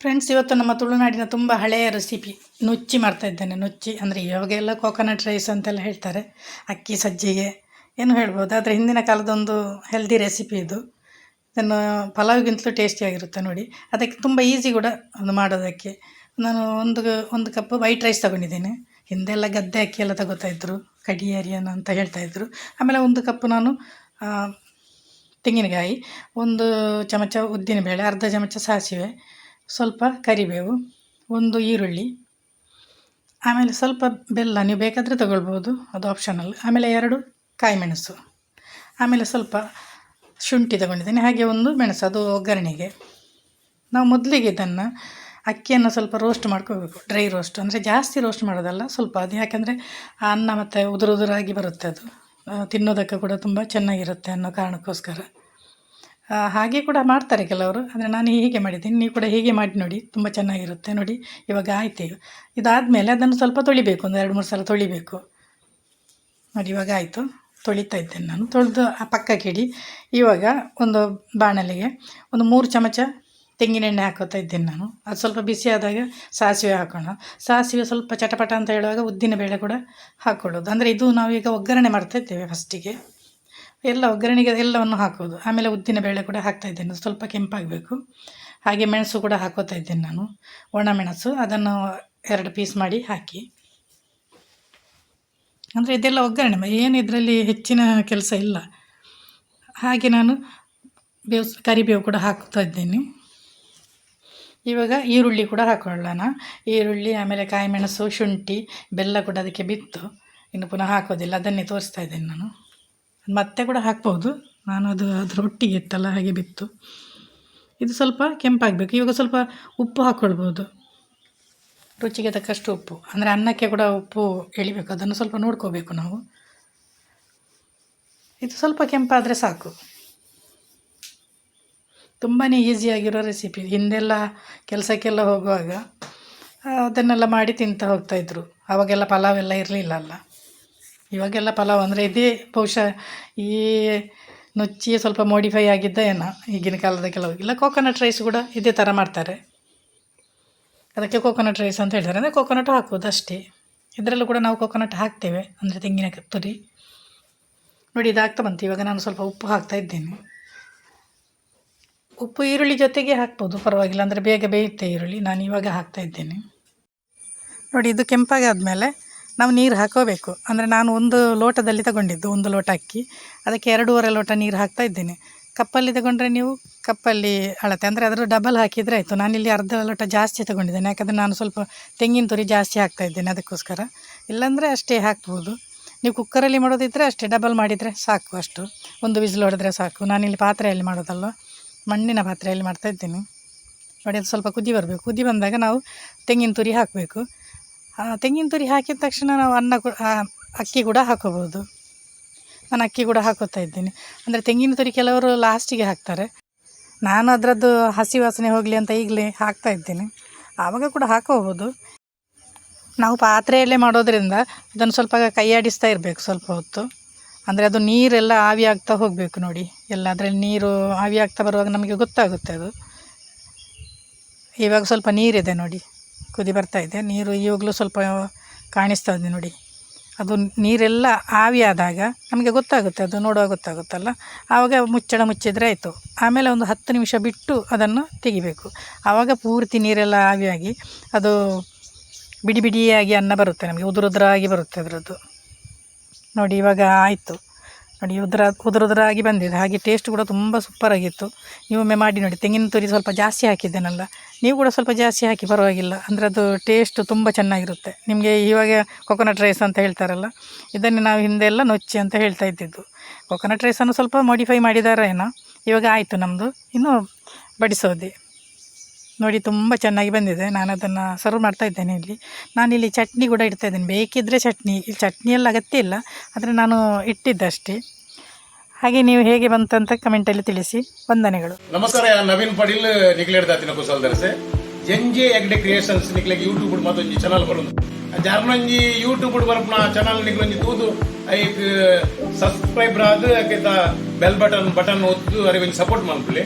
Friends ಇವತ್ತು ನಮ್ಮ ತುಳುನಾಡಿನ ತುಂಬ ಹಳೆಯ ರೆಸಿಪಿ ನುಚ್ಚಿ ಮಾಡ್ತಾ ಇದ್ದೇನೆ. ನುಚ್ಚಿ ಅಂದರೆ ಇವಾಗೆಲ್ಲ ಕೋಕೋನಟ್ ರೈಸ್ ಅಂತೆಲ್ಲ ಹೇಳ್ತಾರೆ. ಅಕ್ಕಿ ಸಜ್ಜಿಗೆ ಏನು ಹೇಳ್ಬೋದು. ಆದರೆ ಹಿಂದಿನ ಕಾಲದೊಂದು ಹೆಲ್ದಿ ರೆಸಿಪಿ ಇದು. ಇದನ್ನು ಪಲಾವ್ಗಿಂತಲೂ ಟೇಸ್ಟಿಯಾಗಿರುತ್ತೆ ನೋಡಿ. ಅದಕ್ಕೆ ತುಂಬ ಈಸಿ ಕೂಡ ಒಂದು ಮಾಡೋದಕ್ಕೆ. ನಾನು ಒಂದು ಒಂದು ಕಪ್ ವೈಟ್ ರೈಸ್ ತಗೊಂಡಿದ್ದೀನಿ. ಹಿಂದೆಲ್ಲ ಗದ್ದೆ ಅಕ್ಕಿ ಎಲ್ಲ ತಗೋತಾ ಕಡಿ ಕಡಿಯರಿಯನ್ ಅಂತ ಹೇಳ್ತಾಯಿದ್ರು ಆಮೇಲೆ ಒಂದು ಕಪ್ ನಾನು ತೆಂಗಿನಕಾಯಿ, ಒಂದು ಚಮಚ ಉದ್ದಿನಬೇಳೆ, ಅರ್ಧ ಚಮಚ ಸಾಸಿವೆ ಸ್ವಲ್ಪ ಕರಿಬೇವು, ಒಂದು ಈರುಳ್ಳಿ, ಆಮೇಲೆ ಸ್ವಲ್ಪ ಬೆಲ್ಲ ನೀವು ಬೇಕಾದರೆ ತಗೊಳ್ಬೋದು, ಅದು ಆಪ್ಷನಲ್ ಆಮೇಲೆ ಎರಡು ಕಾಯಿಮೆಣಸು, ಆಮೇಲೆ ಸ್ವಲ್ಪ ಶುಂಠಿ ತಗೊಂಡಿದ್ದೇನೆ, ಹಾಗೆ ಒಂದು ಮೆಣಸು, ಅದು ಒಗ್ಗರಣೆಗೆ. ನಾವು ಮೊದಲಿಗೆ ಇದನ್ನು ಅಕ್ಕಿಯನ್ನು ಸ್ವಲ್ಪ ರೋಸ್ಟ್ ಮಾಡ್ಕೋಬೇಕು ಡ್ರೈ ರೋಸ್ಟ್ ಅಂದರೆ ಜಾಸ್ತಿ ರೋಸ್ಟ್ ಮಾಡೋದಲ್ಲ, ಸ್ವಲ್ಪ ಅದು ಯಾಕೆಂದರೆ ಆ ಅನ್ನ ಮತ್ತು ಉದುರು ಉದುರಾಗಿ ಬರುತ್ತೆ ಅದು. ತಿನ್ನೋದಕ್ಕೆ ಕೂಡ ತುಂಬ ಚೆನ್ನಾಗಿರುತ್ತೆ ಅನ್ನೋ ಕಾರಣಕ್ಕೋಸ್ಕರ. ಹಾಗೆ ಕೂಡ ಮಾಡ್ತಾರೆ ಕೆಲವರು. ಅಂದರೆ ನಾನು ಹೀಗೆ ಮಾಡಿದ್ದೀನಿ ನೀವು ಕೂಡ ಹೀಗೆ ಮಾಡಿ ನೋಡಿ, ತುಂಬ ಚೆನ್ನಾಗಿರುತ್ತೆ ನೋಡಿ, ಇವಾಗ ಆಯಿತು ಇದಾದಮೇಲೆ ಅದನ್ನು ಸ್ವಲ್ಪ ತೊಳಿಬೇಕು, ಒಂದು ಎರಡು ಮೂರು ಸಲ ತೊಳಿಬೇಕು. ನೋಡಿ, ಇವಾಗ ಆಯಿತು. ತೊಳಿತಾ ಇದ್ದೇನೆ ನಾನು. ತೊಳೆದು ಆ ಪಕ್ಕಕ್ಕೆ ಇಡಿ. ಇವಾಗ ಒಂದು ಬಾಣಲೆಗೆ ಒಂದು ಮೂರು ಚಮಚ ತೆಂಗಿನೆಣ್ಣೆ ಹಾಕೋತಾ ಇದ್ದೇನೆ ನಾನು. ಅದು ಸ್ವಲ್ಪ ಬಿಸಿ ಆದಾಗ ಸಾಸಿವೆ ಹಾಕೋಣ. ಸಾಸಿವೆ ಸ್ವಲ್ಪ ಚಟಪಟ ಅಂತ ಹೇಳುವಾಗ ಉದ್ದಿನ ಬೇಳೆ ಕೂಡ ಹಾಕ್ಕೊಳ್ಳೋದು ಅಂದರೆ ಇದು ನಾವೀಗ ಒಗ್ಗರಣೆ ಮಾಡ್ತಾ ಇದ್ದೇವೆ ಫಸ್ಟಿಗೆ ಎಲ್ಲ ಒಗ್ಗರಣೆಗೆ ಎಲ್ಲವನ್ನು ಹಾಕೋದು. ಆಮೇಲೆ ಉದ್ದಿನ ಬೇಳೆ ಕೂಡ ಹಾಕ್ತಾ ಇದ್ದೇನೆ. ಸ್ವಲ್ಪ ಕೆಂಪಾಗಬೇಕು. ಹಾಗೆ ಮೆಣಸು ಕೂಡ ಹಾಕೋತಾ ಇದ್ದೇನೆ ನಾನು. ಒಣ ಮೆಣಸು ಅದನ್ನು ಎರಡು ಪೀಸ್ ಮಾಡಿ ಹಾಕಿ. ಅಂದರೆ ಇದೆಲ್ಲ ಒಗ್ಗರಣೆ ಏನು ಇದರಲ್ಲಿ ಹೆಚ್ಚಿನ ಕೆಲಸ ಇಲ್ಲ. ಹಾಗೆ ನಾನು ಬೇವು, ಕರಿಬೇವು ಕೂಡ ಹಾಕ್ತಾ ಇದ್ದೀನಿ. ಇವಾಗ ಈರುಳ್ಳಿ ಕೂಡ ಹಾಕೊಳ್ಳೋಣ. ಈರುಳ್ಳಿ, ಆಮೇಲೆ ಕಾಯಿಮೆಣಸು ಶುಂಠಿ, ಬೆಲ್ಲ ಕೂಡ ಅದಕ್ಕೆ ಬಿತ್ತು. ಇನ್ನು ಪುನಃ ಹಾಕೋದಿಲ್ಲ. ಅದನ್ನೇ ತೋರಿಸ್ತಾ ಇದ್ದೇನೆ ನಾನು. ಮತ್ತೆ ಕೂಡ ಹಾಕ್ಬೋದು. ನಾನು ಅದು ಅದ್ರ ಒಟ್ಟಿಗೆ ಇತ್ತಲ್ಲ, ಹಾಗೆ ಬಿತ್ತು. ಇದು ಸ್ವಲ್ಪ ಕೆಂಪಾಗಬೇಕು. ಇವಾಗ ಸ್ವಲ್ಪ ಉಪ್ಪು ಹಾಕ್ಕೊಳ್ಬೋದು. ರುಚಿಗೆ ತಕ್ಕಷ್ಟು ಉಪ್ಪು. ಅಂದರೆ ಅನ್ನಕ್ಕೆ ಕೂಡ ಉಪ್ಪು ಎಳಿಬೇಕು. ಅದನ್ನು ಸ್ವಲ್ಪ ನೋಡ್ಕೋಬೇಕು ನಾವು. ಇದು ಸ್ವಲ್ಪ ಕೆಂಪಾದರೆ ಸಾಕು. ತುಂಬಾ ಈಸಿಯಾಗಿರೋ ರೆಸಿಪಿ ಹಿಂದೆಲ್ಲ ಕೆಲಸಕ್ಕೆಲ್ಲ ಹೋಗುವಾಗ ಅದನ್ನೆಲ್ಲ ಮಾಡಿ ತಿಂತಾ ಹೋಗ್ತಾಯಿದ್ರು ಆವಾಗೆಲ್ಲ ಪಲಾವ್ ಎಲ್ಲ ಇರಲಿಲ್ಲ ಅಲ್ಲ. ಇವಾಗೆಲ್ಲ ಪಲಾವ್ ಅಂದರೆ ಇದೇ ಬಹುಶಃ ಈ ನುಚ್ಚಿ ಸ್ವಲ್ಪ ಮೋಡಿಫೈ ಆಗಿದ್ದ ಈಗಿನ ಕಾಲದ ಕೆಲವು. ಇಲ್ಲ ಕೋಕೋನಟ್ ರೈಸ್ ಕೂಡ ಇದೇ ಥರ ಮಾಡ್ತಾರೆ. ಅದಕ್ಕೆ ಕೋಕೋನಟ್ ರೈಸ್ ಅಂತ ಹೇಳ್ತಾರೆ. ಅಂದರೆ ಕೋಕೋನಟ್ ಹಾಕೋದು ಅಷ್ಟೇ. ಇದರಲ್ಲೂ ಕೂಡ ನಾವು ಕೋಕೋನಟ್ ಹಾಕ್ತೇವೆ. ಅಂದರೆ ತೆಂಗಿನ ತುರಿ. ನೋಡಿ ಇದಾಗ್ತಾ ಬಂತು. ಇವಾಗ ನಾನು ಸ್ವಲ್ಪ ಉಪ್ಪು ಹಾಕ್ತಾ ಇದ್ದೇನೆ. ಉಪ್ಪು ಈರುಳ್ಳಿ ಜೊತೆಗೆ ಹಾಕ್ಬೋದು. ಪರವಾಗಿಲ್ಲ. ಅಂದರೆ ಬೇಗ ಬೇಯುತ್ತೆ ಈರುಳ್ಳಿ. ನಾನು ಇವಾಗ ಹಾಕ್ತಾ ಇದ್ದೇನೆ. ನೋಡಿ, ಇದು ಕೆಂಪಾಗಾದ್ಮೇಲೆ ನಾವು ನೀರು ಹಾಕೋಬೇಕು. ಅಂದರೆ ನಾನು ಒಂದು ಲೋಟದಲ್ಲಿ ತಗೊಂಡಿದ್ದು, ಒಂದು ಲೋಟ ಅಕ್ಕಿ. ಅದಕ್ಕೆ ಎರಡೂವರೆ ಲೋಟ ನೀರು ಹಾಕ್ತಾ ಇದ್ದೇನೆ. ಕಪ್ಪಲ್ಲಿ ತಗೊಂಡ್ರೆ ನೀವು ಕಪ್ಪಲ್ಲಿ ಅಳತೆ. ಅಂದರೆ ಅದರ ಡಬಲ್ ಹಾಕಿದರೆ ಆಯಿತು. ನಾನಿಲ್ಲಿ ಅರ್ಧ ಲೋಟ ಜಾಸ್ತಿ ತಗೊಂಡಿದ್ದೇನೆ. ಯಾಕಂದರೆ ನಾನು ಸ್ವಲ್ಪ ತೆಂಗಿನ ತುರಿ ಜಾಸ್ತಿ ಹಾಕ್ತಾ ಇದ್ದೇನೆ ಅದಕ್ಕೋಸ್ಕರ. ಇಲ್ಲಾಂದರೆ ಅಷ್ಟೇ ಹಾಕ್ಬೋದು. ನೀವು ಕುಕ್ಕರಲ್ಲಿ ಮಾಡೋದಿದ್ದರೆ ಅಷ್ಟೇ. ಡಬಲ್ ಮಾಡಿದರೆ ಸಾಕು ಅಷ್ಟು. ಒಂದು ವಿಸಿಲ್ ಹೊಡೆದ್ರೆ ಸಾಕು. ನಾನಿಲ್ಲಿ ಪಾತ್ರೆಯಲ್ಲಿ ಮಾಡೋದಲ್ಲ ಮಣ್ಣಿನ ಪಾತ್ರೆಯಲ್ಲಿ ಮಾಡ್ತಾ ಇದ್ದೀನಿ. ನೋಡಿ, ಅದು ಸ್ವಲ್ಪ ಕುದಿ ಬರಬೇಕು. ಕುದಿ ಬಂದಾಗ ನಾವು ತೆಂಗಿನ ತುರಿ ಹಾಕಬೇಕು. ತೆಂಗಿನ ತುರಿ ಹಾಕಿದ ತಕ್ಷಣ ನಾವು ಅನ್ನ ಅಕ್ಕಿ ಕೂಡ ಹಾಕೋಬೋದು. ನಾನು ಅಕ್ಕಿ ಕೂಡ ಹಾಕೋತಾ ಇದ್ದೀನಿ. ಅಂದರೆ ತೆಂಗಿನ ತುರಿ ಕೆಲವರು ಲಾಸ್ಟಿಗೆ ಹಾಕ್ತಾರೆ. ನಾನು ಅದರದ್ದು ಹಸಿ ವಾಸನೆ ಹೋಗಲಿ ಅಂತ ಈಗಲೇ ಹಾಕ್ತಾ ಇದ್ದೀನಿ. ಆವಾಗ ಕೂಡ ಹಾಕೋಬೋದು. ನಾವು ಪಾತ್ರೆಯಲ್ಲೇ ಮಾಡೋದ್ರಿಂದ ಅದನ್ನು ಸ್ವಲ್ಪ ಕೈಯಾಡಿಸ್ತಾ ಇರಬೇಕು ಸ್ವಲ್ಪ ಹೊತ್ತು. ಅಂದರೆ ಅದು ನೀರೆಲ್ಲ ಆವಿ ಆಗ್ತಾ ಹೋಗಬೇಕು ನೋಡಿ. ಎಲ್ಲ ಅದರಲ್ಲಿ ನೀರು ಆವಿ ಆಗ್ತಾ ಬರುವಾಗ ನಮಗೆ ಗೊತ್ತಾಗುತ್ತೆ ಅದು. ಇವಾಗ ಸ್ವಲ್ಪ ನೀರಿದೆ ನೋಡಿ. ಕುದಿ ಬರ್ತಾ ಇದೆ. ನೀರು ಈವಾಗಲೂ ಸ್ವಲ್ಪ ಕಾಣಿಸ್ತಾ ಇದೆ ನೋಡಿ. ಅದು ನೀರೆಲ್ಲ ಆವಿಯಾದಾಗ ನಮಗೆ ಗೊತ್ತಾಗುತ್ತೆ, ಅದು ನೋಡುವಾಗ ಗೊತ್ತಾಗುತ್ತಲ್ಲ. ಆವಾಗ ಮುಚ್ಚಳ ಮುಚ್ಚಿದರೆ ಆಯಿತು. ಆಮೇಲೆ ಒಂದು ಹತ್ತು ನಿಮಿಷ ಬಿಟ್ಟು ಅದನ್ನು ತೆಗಿಬೇಕು. ಆವಾಗ ಪೂರ್ತಿ ನೀರೆಲ್ಲ ಆವಿಯಾಗಿ ಅದು ಬಿಡಿ ಬಿಡಿಯಾಗಿ ಅನ್ನ ಬರುತ್ತೆ ನಮಗೆ, ಉದುರುದ್ರಾಗಿ ಬರುತ್ತೆ ಅದರದ್ದು. ನೋಡಿ, ಇವಾಗ ಆಯಿತು. ನೋಡಿ, ಉದುರ ಉದುರು ಉದುರಾಗಿ ಬಂದಿದೆ. ಹಾಗೆ ಟೇಸ್ಟ್ ಕೂಡ ತುಂಬ ಸೂಪರಾಗಿತ್ತು ನೀವೊಮ್ಮೆ ಮಾಡಿ ನೋಡಿ. ತೆಂಗಿನ ತುರಿ ಸ್ವಲ್ಪ ಜಾಸ್ತಿ ಹಾಕಿದ್ದೇನಲ್ಲ? ನೀವು ಕೂಡ ಸ್ವಲ್ಪ ಜಾಸ್ತಿ ಹಾಕಿ, ಪರವಾಗಿಲ್ಲ. ಅಂದರೆ ಅದು ಟೇಸ್ಟ್ ತುಂಬ ಚೆನ್ನಾಗಿರುತ್ತೆ. ನಿಮಗೆ ಇವಾಗ ಕೊಕೊನಟ್ ರೈಸ್ ಅಂತ ಹೇಳ್ತಾರಲ್ಲ, ಇದನ್ನು ನಾವು ಹಿಂದೆಲ್ಲ ನೊಚ್ಚಿ ಅಂತ ಹೇಳ್ತಾ ಇದ್ದಿದ್ದು. ಕೊಕೊನಟ್ ರೈಸನ್ನು ಸ್ವಲ್ಪ ಮಾಡಿಫೈ ಮಾಡಿದಾರೇನೋ? ಇವಾಗ ಆಯಿತು ನಮ್ಮದು ಇನ್ನು ಬಡಿಸೋದೆ. ನೋಡಿ ತುಂಬ ಚೆನ್ನಾಗಿ ಬಂದಿದೆ. ನಾನು ಅದನ್ನು ಸರ್ವ್ ಮಾಡ್ತಾ ಇದ್ದೇನೆ ಇಲ್ಲಿ. ನಾನಿಲ್ಲಿ ಚಟ್ನಿ ಕೂಡ ಇಡ್ತಾ ಇದ್ದೇನೆ. ಬೇಕಿದ್ದರೆ ಚಟ್ನಿ, ಇಲ್ಲಿ ಚಟ್ನಿ ಎಲ್ಲ ಅಗತ್ಯ ಇಲ್ಲ. ಆದರೆ ನಾನು ಇಟ್ಟಿದ್ದಷ್ಟೇ ಹಾಗೆ ನೀವು ಹೇಗೆ ಬಂತಂತ ಕಮೆಂಟಲ್ಲಿ ತಿಳಿಸಿ. ವಂದನೆಗಳು. ನಮಸ್ಕಾರ ನವೀನ್ ಪಡೀಲ್ ನಿಕ್ಲೇಡ್ ದಾತಿನ ಕುಸಲ್ ದರ್ಸೆ ಜಂಜೆ ಎಗ್ಡೆ ಕ್ರಿಯೇಷನ್ಸ್ ನಿಕ್ಲೆಗ್ ಯೂಟ್ಯೂಬ್ ಮತ್ತೊಂದು ಚಾನಲ್ ಬರೋದು. ಜಾರ್ನೊಂಜಿ ಯೂಟ್ಯೂಬ್ ಬರಪ್ಪ ಚಾನಲ್ ನಿಕ್ಲೊಂಜಿ ತೂದು ಆದ್ರೆ ಆದ್ ಬೆಲ್ ಬಟನ್ ಬಟನ್ ಒತ್ತು ಅರಿವಿನ ಸಪೋರ್ಟ್ ಮಾಡ್ಕೊಳ್ಳಿ